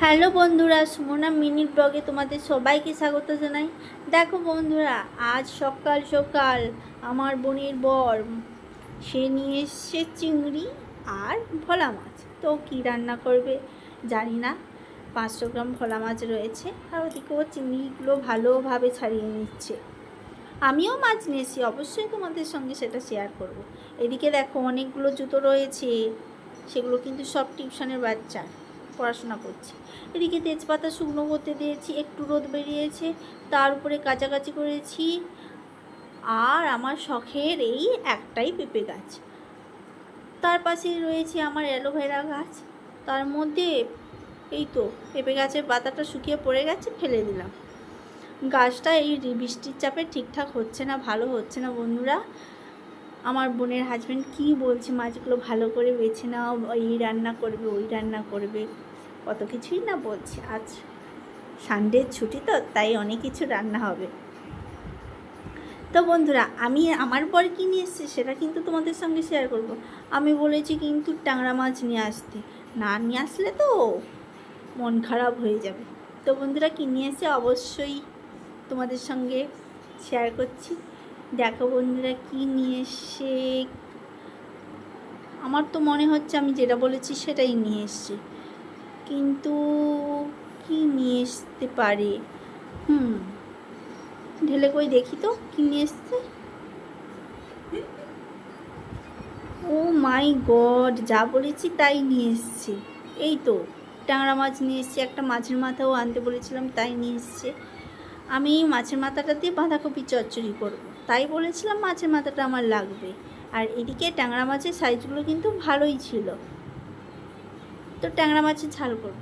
Hello বন্ধুরা, Sumana minute ব্লগে তোমাদের সবাইকে স্বাগত জানাই। দেখো বন্ধুরা, আজ সকাল সকাল আমার বোনের বর, সে নিয়ে এসছে চিংড়ি আর ভোলা মাছ। তো কী রান্না করবে জানি না, পাঁচশো গ্রাম ভোলা মাছ রয়েছে আর ওদিকে ও চিংড়িগুলো ভালোভাবে ছাড়িয়ে নিচ্ছে। আমিও মাছ নিয়েছি, অবশ্যই তোমাদের সঙ্গে সেটা শেয়ার করব। এদিকে দেখো অনেকগুলো জুতো রয়েছে, সেগুলো কিন্তু সব টিউশনের বাচ্চা পড়াশোনা করছে। এদিকে তেজপাতা শুকনো করতে দিয়েছি, একটু রোদ বেরিয়েছে, তার উপরে কাছাকাছি করেছি। আর আমার শখের এই একটাই পেঁপে গাছ। তার পাশে রয়েছে আমার অ্যালোভেরা গাছ। তার মধ্যে এই তো, পেঁপে গাছের পাতাটা শুকিয়ে পড়ে গেছে, ফেলে দিলাম। গাছটা এই বৃষ্টির চাপে ঠিকঠাক হচ্ছে না, ভালো হচ্ছে না বন্ধুরা। আমার বোনের হাজব্যান্ড কী বলছে, মাছগুলো ভালো করে বেছে নাও, এই রান্না করবে, ওই রান্না করবে। কত কিছুই না বলছে। আজ সানডের ছুটি তো, তাই অনেক কিছু রান্না হবে। তো বন্ধুরা, আমি আমার পর কী নিয়ে এসেছি সেটা কিন্তু তোমাদের সঙ্গে শেয়ার করব। আমি বলেছি কিন্তু ট্যাংরা মাছ নিয়ে আসতে। না নিয়ে আসলে তো মন খারাপ হয়ে যাবে। তো বন্ধুরা, কী নিয়ে এসে অবশ্যই তোমাদের সঙ্গে শেয়ার করছি। দেখো বন্ধুরা, কী নিয়ে এসে আমার তো মনে হচ্ছে আমি যেটা বলেছি সেটাই নিয়ে এসছি। কিন্তু কি নিয়ে আসতে পারে? হুম, ঢেলে কই দেখি তো, কি নিয়ে এসছে? ও মাই গড, যা বলেছি তাই নিয়ে এসছে। এই তো, ট্যাংরা মাছ নিয়ে এসছে, একটা মাছের মাথাও আনতে বলেছিলাম, তাই নিয়ে এসছে। আমি মাছের মাথাটা দিয়ে বাঁধাকপি চচ্চড়ি করব। তাই বলেছিলাম মাছের মাথাটা আমার লাগবে। আর এদিকে ট্যাংরা মাছের সাইজগুলো কিন্তু ভালোই ছিল। তো ট্যাংরা মাছের ঝাল করব।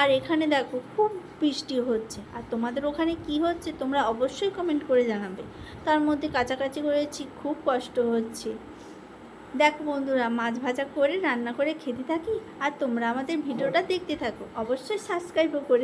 আর এখানে দেখো খুব বৃষ্টি হচ্ছে। আর তোমাদের ওখানে কি হচ্ছে তোমরা অবশ্যই কমেন্ট করে জানাবে। তার মধ্যে কাছাকাছি করেছি খুব কষ্ট হচ্ছে। দেখো বন্ধুরা, মাছ ভাজা করে রান্না করে খেতে থাকি। আর তোমরা আমাদের ভিডিওটা দেখতে থাকো। অবশ্যই সাবস্ক্রাইবও করে